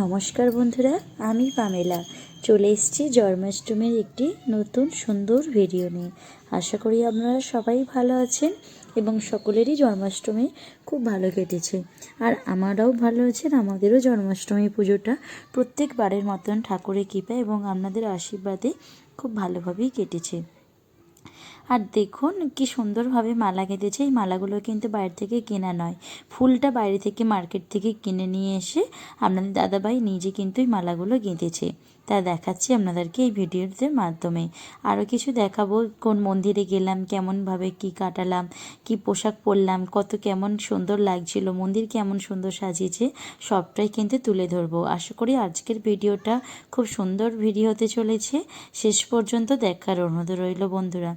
নমস্কার বন্ধুরা, আমি পামেলা। চলে এসেছি জন্মাষ্টমীর একটি নতুন সুন্দর ভিডিও নিয়ে। আশা করি আপনারা সবাই ভালো আছেন এবং সকলেরই জন্মাষ্টমী খুব ভালো কেটেছে। আর আমারাও ভালো আছেন, আমাদেরও জন্মাষ্টমী পুজোটা প্রত্যেকবারের মতন ঠাকুরের কৃপা এবং আপনাদের আশীর্বাদে খুব ভালোভাবেই কেটেছে। আর দেখুন কি সুন্দরভাবে মালা গেঁথেছে। এই মালাগুলো কিন্তু বাইরে থেকে কেনা নয়। ফুলটা বাইরে থেকে মার্কেট থেকে কিনে নিয়ে এসে আপনাদের দাদাভাই নিজে কিন্তু এই মালাগুলো গেঁথেছে। তা দেখাচ্ছি আপনাদেরকে এই ভিডিওতে মাধ্যমে। আরও কিছু দেখাবো, কোন মন্দিরে গেলাম, কেমনভাবে কি কাটালাম, কি পোশাক পরলাম, কত কেমন সুন্দর লাগছিল, মন্দির কেমন সুন্দর সাজিয়েছে, সবটাই কিন্তু তুলে ধরবো। আশা করি আজকের ভিডিওটা খুব সুন্দর ভিডিও হতে চলেছে। শেষ পর্যন্ত দেখার অনুরোধ রইল বন্ধুরা।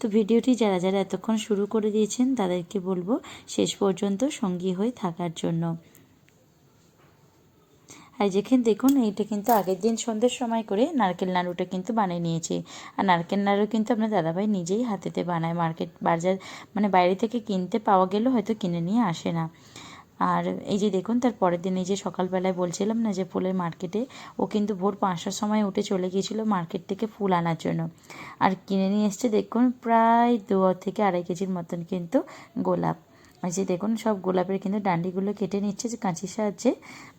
তো ভিডিওটি যারা যারা এতক্ষণ শুরু করে দিয়েছেন, তাদেরকে বলব শেষ পর্যন্ত সঙ্গী হয়ে থাকার জন্য। আর যেখানে দেখুন, এইটা কিন্তু আগের দিন সন্ধ্যের সময় করে নারকেল নাড়ুটা কিন্তু বানিয়ে নিয়েছি। আর নারকেল নাড়ু কিন্তু আপনার দাদাভাই নিজেই হাতেতে বানায় মার্কেট বাজার মানে বাইরে থেকে কিনতে পাওয়া গেলেও হয়তো কিনে নিয়ে আসে না। আর এই যে দেখুন, তার পরের দিন এই যে সকালবেলায় বলছিলাম না যে ফুলের মার্কেটে, ও কিন্তু ভোর পাঁচটার সময় উঠে চলে গিয়েছিল মার্কেট থেকে ফুল আনার জন্য। আর কিনে নিয়ে এসছে দেখুন, প্রায় দু থেকে আড়াই কেজির মতন কিন্তু গোলাপ। এই যে দেখুন, সব গোলাপের কিন্তু ডান্ডিগুলো কেটে নিচ্ছে যে কাঁচির সাহায্যে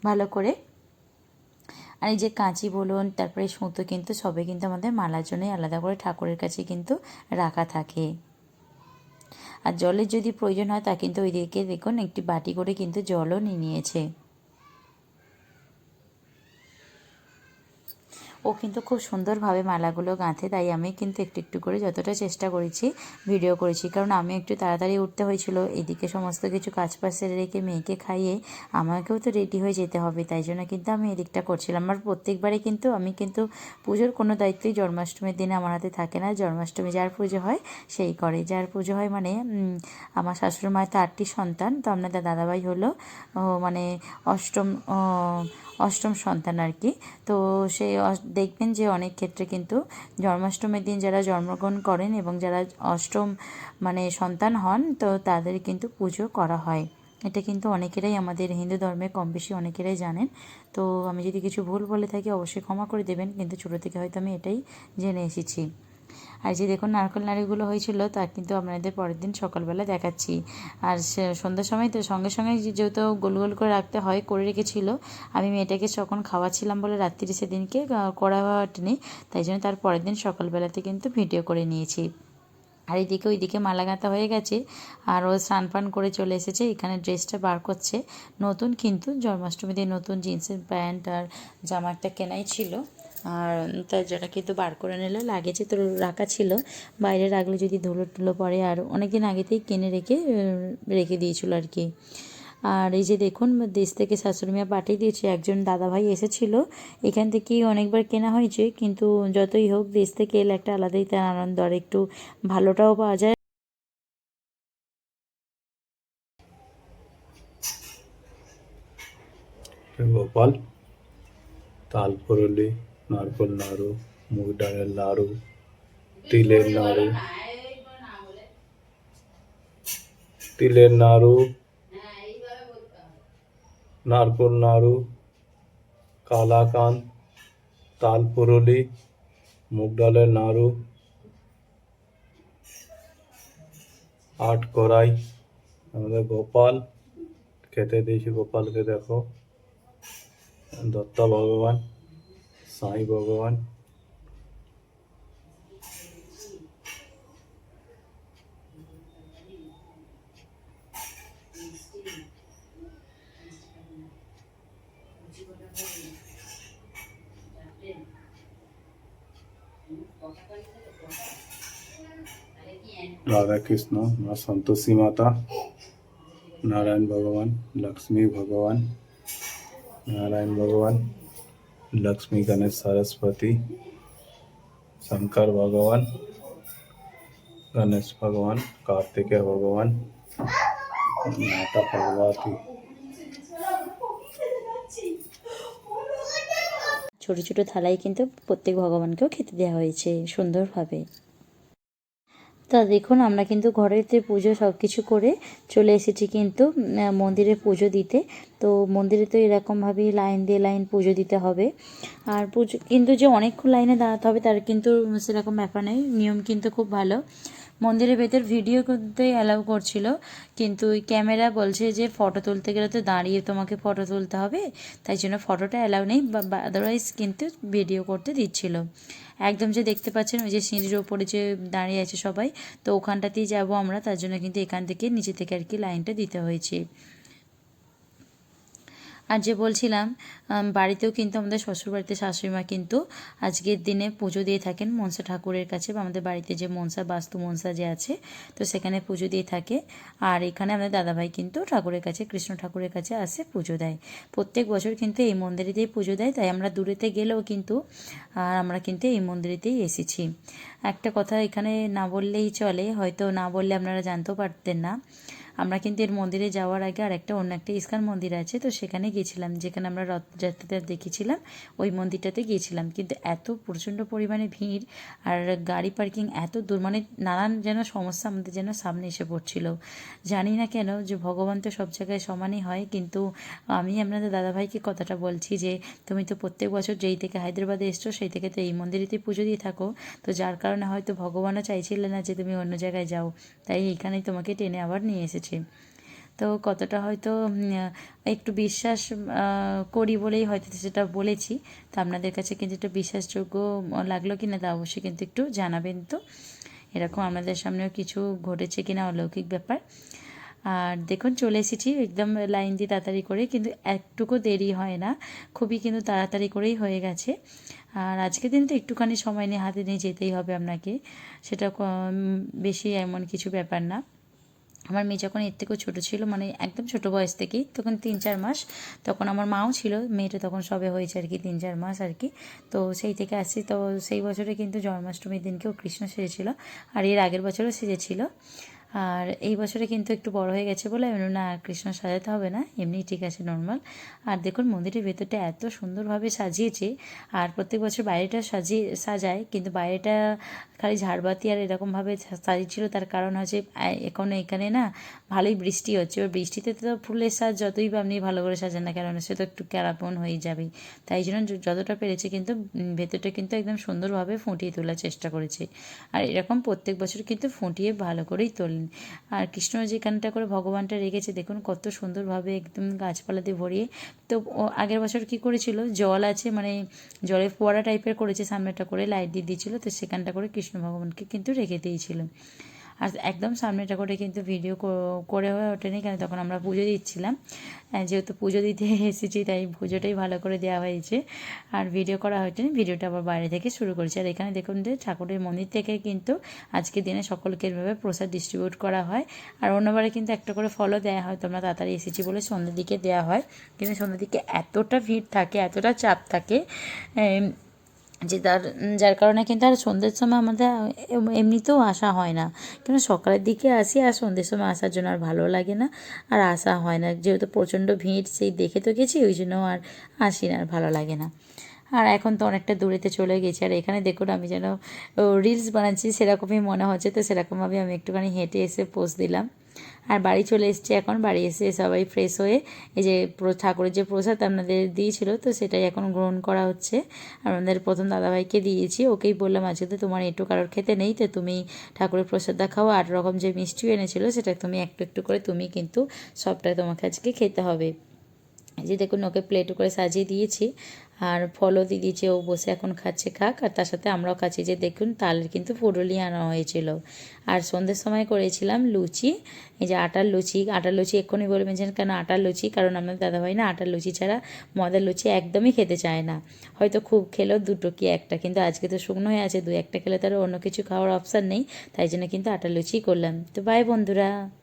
ভালো করে আর এই যে কাঁচি বলুন, তারপরে সুতো কিন্তু সবে কিন্তু আমাদের মালার জন্যই আলাদা করে ঠাকুরের কাছে কিন্তু রাখা থাকে। আর জলের যদি প্রয়োজন হয় তা কিন্তু ওই দিকে দেখুন, একটি বাটি করে কিন্তু জলও নিয়ে নিয়েছে। ও কিন্তু খুব সুন্দরভাবে মালাগুলো গাঁথে, তাই আমি কিন্তু একটু একটু করে যতটা চেষ্টা করেছি ভিডিও করেছি। কারণ আমি একটু তাড়াতাড়ি উঠতে হয়েছিল, এদিকে সমস্ত কিছু কাজ পাশে রেখে মেয়েকে খাইয়ে আমাকেও তো রেডি হয়ে যেতে হবে, তাই জন্য কিন্তু আমি এদিকটা করছিলাম। আর প্রত্যেকবারে কিন্তু আমি কিন্তু পুজোর কোনো দায়িত্বই জন্মাষ্টমীর দিনে আমার হাতে থাকে না। জন্মাষ্টমী যার পুজো হয় সেই করে। যার পুজো হয় মানে আমার শাশুড়ি মায়ের তো আটটি সন্তান, তো আপনাদের দাদাভাই হলো মানে অষ্টম অষ্টম সন্তান আর কি। তো সেই দেখবেন যে অনেক ক্ষেত্রে কিন্তু জন্মাষ্টমীর দিন যারা জন্মগ্রহণ করেন এবং যারা অষ্টম মানে সন্তান হন, তো তাদের কিন্তু পুজো করা হয়। এটা কিন্তু অনেকেরাই আমাদের হিন্দু ধর্মে কম বেশি অনেকেরাই জানেন। তো আমি যদি কিছু ভুল বলে থাকি, অবশ্যই ক্ষমা করে দেবেন, কিন্তু ছোটো থেকে হয়তো আমি এটাই জেনে এসেছি। আর যে দেখুন নারকেল নাড়িগুলো হয়েছিল, তা কিন্তু আপনাদের পরের দিন সকালবেলা দেখাচ্ছি। আর সন্ধ্যার সময় তো সঙ্গে সঙ্গে যেহেতু গোল গোল করে রাখতে হয়, করে রেখেছিল, আমি মেয়েটাকে যখন খাওয়াচ্ছিলাম বলে রাত্রি সেদিনকে করা হয়নি, তাই জন্য তার পরের দিন সকালবেলাতে কিন্তু ভিডিও করে নিয়েছি। আর এইদিকে ওইদিকে মালা গাঁথা হয়ে গেছে, আর ও স্নান পান করে চলে এসেছে, এখানে ড্রেসটা বার করছে। নতুন কিন্তু জন্মাষ্টমীতে নতুন জিন্সের প্যান্ট আর জামা একটা কেনাই ছিল। আর তার জন্য কিন্তু বার করে নিলে লাগেছে তো রাখা ছিল। বাইরে রাখলে যদি ধুলো টুলো পড়ে, আর অনেক দিন আগেতেই কিনে রেখে রেখে দিয়েছিল আর কি। আর এই যে দেখুন, দেশ থেকে শাশুড়ি মা পাঠিয়ে দিয়েছে, একজন দাদাভাই এসেছিল। এখান থেকেই অনেকবার কেনা হয়েছে, কিন্তু যতই হোক, দেশ থেকে এলে একটা আলাদাই তার আনন্দ, আর একটু ভালোটাও পাওয়া যায়। গোপাল তালপুরলি নারকল নাড়ু মুগ ডালের নাড়ু তিলের নাড়ু তিলের নাড়ু নারকল নাড়ু কালাকান, তালপুরলি মুগ ডালের নাড়ু আট কড়াই, আমাদের গোপাল, খেতে দিয়েছি গোপালকে দেখো। দত্তা ভগবান। साई भगवान राधा कृष्ण माँ संतोषी माता नारायण भगवान लक्ष्मी भगवान नारायण भगवान। લક્ષ્મી ગણેશ સરસ્વતી શંકર ભગવાન ગણેશ ભગવાન કાર્તિકેય ભગવાન માતા ભગવતી ছোট ছোট থালায় কিন্তু প্রত্যেক ভগবানকেও খেতে দেওয়া হয়েছে সুন্দরভাবে তা দেখুন, আমরা কিন্তু ঘরেতে পুজো সব কিছু করে চলে এসেছি কিন্তু মন্দিরে পুজো দিতে। তো মন্দিরে তো এরকমভাবেই লাইন দিয়ে লাইন পুজো দিতে হবে। আর পুজো, কিন্তু যে অনেকক্ষণ লাইনে দাঁড়াতে হবে, তার কিন্তু সেরকম ব্যাপার নেই। নিয়ম কিন্তু খুব ভালো। মন্দিরের ভেতর ভিডিও করতে অ্যালাউ করছিল, কিন্তু ওই ক্যামেরা বলছে যে ফটো তুলতে গেলে তো দাঁড়িয়ে তোমাকে ফটো তুলতে হবে, তাই জন্য ফটোটা অ্যালাউ নেই বা আদারওয়াইজ কিন্তু ভিডিও করতে দিচ্ছিল। একদম যে দেখতে পাচ্ছেন ওই যে সিঁড়ির ওপরে যে দাঁড়িয়ে আছে সবাই, তো ওখানটাতেই যাব আমরা, তার জন্য কিন্তু এখান থেকে নিচে থেকে আর কি লাইনটা দিতে হয়েছে। আর যে বলছিলাম বাড়িতেও কিন্তু আমাদের শ্বশুরবাড়িতে শাশুড়িমা কিন্তু আজকের দিনে পুজো দিয়ে থাকেন মনসা ঠাকুরের কাছে বা আমাদের বাড়িতে যে মনসা, বাস্তু মনসা যে আছে, তো সেখানে পুজো দিয়ে থাকে। আর এখানে আমাদের দাদাভাই কিন্তু ঠাকুরের কাছে, কৃষ্ণ ঠাকুরের কাছে আসে পুজো দেয়। প্রত্যেক বছর কিন্তু এই মন্দিরেতেই পুজো দেয়, তাই আমরা দূরেতে গেলেও কিন্তু, আর আমরা কিন্তু এই মন্দিরেতেই এসেছি। একটা কথা এখানে না বললেই চলে, হয়তো না বললে আপনারা জানতেও পারতেন না। আমরা কিন্তু এর মন্দিরে যাওয়ার আগে আর একটা অন্য একটা ইস্কান মন্দির আছে, তো সেখানে গিয়েছিলাম, যেখানে আমরা রথযাত্রাটা দেখেছিলাম, ওই মন্দিরটাতে গিয়েছিলাম। কিন্তু এত প্রচণ্ড পরিমাণে ভিড় আর গাড়ি পার্কিং এত দূর মানে নানান যেন সমস্যা আমাদের যেন সামনে এসে পড়ছিল। জানি না কেন যে ভগবান তো সব জায়গায় সমানই হয়, কিন্তু আমি আপনাদের দাদাভাইকে কথাটা বলছি যে, তুমি তো প্রত্যেক বছর যেই থেকে হায়দ্রাবাদে এসছো, সেই থেকে তো এই মন্দিরেতে পুজো দিয়ে থাকো। তো যার কারণে হয়তো ভগবানও চাইছিলে না যে তুমি অন্য জায়গায় যাও, তাই এখানেই তোমাকে টেনে আবার নিয়ে এসেছে। তো কতটা হয়তো একটু বিশ্বাস করি বলেই হয়তো সেটা বলেছি। তো আপনাদের কাছে কিন্তু একটু বিশ্বাসযোগ্য লাগল কি না তা অবশ্যই কিন্তু একটু জানাবেন তো। এরকম আমাদের সামনেও কিছু ঘটেছে কিনা অলৌকিক ব্যাপার। আর দেখুন, চলে এসেছি একদম লাইন দিয়ে তাড়াতাড়ি করে, কিন্তু একটুকু দেরি হয় না। খুবই কিন্তু তাড়াতাড়ি করেই হয়ে গেছে। আর আজকের দিন তো একটুখানি সময় নিয়ে হাতে নিয়ে যেতেই হবে আপনাকে। সেটা বেশি এমন কিছু ব্যাপার না। আমার মেয়ে যখন এর থেকেও ছোটো ছিল মানে একদম ছোটো বয়স থেকেই, তখন তিন চার মাস, তখন আমার মাও ছিল, মেয়েটা তখন সবে হয়েছে আর কি, তিন চার মাস আর কি। তো সেই থেকে আসছি, তো সেই বছরে কিন্তু জন্মাষ্টমীর দিনকেও কৃষ্ণ সেজেছিল, আর এর আগের বছরও সেজেছিল। আর এই বছরে কিন্তু একটু বড় হয়ে গেছে বলে আমি না, আর কৃষ্ণ সাজাতে হবে না, এমনি ঠিক আছে নর্মাল আর দেখুন, মন্দিরের ভেতরটা এত সুন্দরভাবে সাজিয়েছে, আর প্রত্যেক বছর বাইরেটা সাজিয়ে, সাজায়, কিন্তু বাইরেটা খালি ঝাড়বাতি আর এরকমভাবে সাজিয়েছিল, তার কারণ হচ্ছে এখন এখানে না ভালোই বৃষ্টি হচ্ছে। এবার বৃষ্টিতে তো ফুলের সাজ যতই আপনি ভালো করে সাজান না কেন, সে তো একটু ক্যারাপন হয়ে যাবেই। তাই জন্য যতটা পেরেছে কিন্তু ভেতরটা কিন্তু একদম সুন্দরভাবে ফুটিয়ে তোলার চেষ্টা করেছে। আর এরকম প্রত্যেক বছর কিন্তু ফুটিয়ে ভালো করেই তোলেন আর কৃষ্ণ যেখানটা করে ভগবানটা রেখেছে, দেখুন কত সুন্দরভাবে একদম গাছপালা দিয়ে ভরিয়ে। তো আগের বছর কি করেছিল? জল আছে মানে জলে ফোয়ারা টাইপের করেছে, সামনেটা করে লাইট দিয়ে দিয়েছিল, তো সেখানটা করে কৃষ্ণ ভগবানকে কিন্তু রেখে দিয়েছিল। আর একদম সামনেটা করে কিন্তু ভিডিও করে হয়ে ওঠেনি কেন তখন আমরা পুজো দিচ্ছিলাম। যেহেতু পুজো দিতে এসেছি, তাই পুজোটাই ভালো করে দেওয়া হয়েছে। আর ভিডিও করা হয়নি ভিডিওটা আবার বাইরে থেকে শুরু করেছি। আর এখানে দেখুন যে ঠাকুরের মন্দির থেকে কিন্তু আজকের দিনে সকলকে এভাবে প্রসাদ ডিস্ট্রিবিউট করা হয়। আর অন্যবারে কিন্তু একটা করে ফলও দেওয়া হয়, তোমরা তাড়াতাড়ি এসেছি বলে সন্ধ্যের দিকে দেওয়া হয়। কিন্তু সন্ধ্যের দিকে এতটা ভিড় থাকে, এতটা চাপ থাকে যে তার যার কারণে কিন্তু আর সন্ধ্যের সময় আমাদের এমনিতেও আসা হয় না। কেন সকালের দিকে আসি আর সন্ধ্যের সময় আসার জন্য আর ভালো লাগে না। আর আসা হয় না। যেহেতু প্রচণ্ড ভিড়, সেই দেখে তো গেছি, ওই জন্য আর আসি না, আর ভালো লাগে না। আর এখন তো অনেকটা দূরেতে চলে গেছি। আর এখানে দেখুন আমি যেন রিলস বানাচ্ছি, সেরকমই মনে হচ্ছে। তো সেরকমভাবে আমি একটুখানি হেঁটে এসে পোস্ট দিলাম। আর বাড়ি চলে এসছে এখন। বাড়ি এসে সবাই ফ্রেশ হয়ে এই যে ঠাকুরের যে প্রসাদ আপনাদের দিয়েছিল, তো সেটাই এখন গ্রহণ করা হচ্ছে। আমাদের প্রথম দাদাভাইকে দিয়েছি, ওকেই বললাম, আজকে তো তোমার একটু কারোর খেতে নেই, তো তুমি ঠাকুরের প্রসাদটা খাও আট রকম যে মিষ্টি এনেছিল, সেটা তুমি একটু একটু করে তুমি কিন্তু সবটাই তোমাকে আজকে খেতে হবে। যে দেখুন, ওকে প্লেট করে সাজিয়ে দিয়েছি। আর ফলও দিয়ে দিয়েছি, ও বসে এখন খাচ্ছে, খাক। আর তার সাথে আমরাও খাচ্ছি। যে দেখুন তালের কিন্তু ফুডলি আনা হয়েছিল। আর সন্ধ্যের সময় করেছিলাম লুচি। এই যে আটার লুচি আটার লুচি এক্ষুনি বলবেন যে কেন আটার লুচি? কারণ আমাদের দাদাভাই না আটার লুচি ছাড়া ময়দার লুচি একদমই খেতে চায় না। হয়তো খুব খেলেও দুটো কি একটা, কিন্তু আজকে তো শুকনো হয়ে আছে, দু একটা খেলে তার অন্য কিছু খাওয়ার অপশান নেই। তাই জন্য কিন্তু আটার লুচি করলাম। তো বাই বন্ধুরা।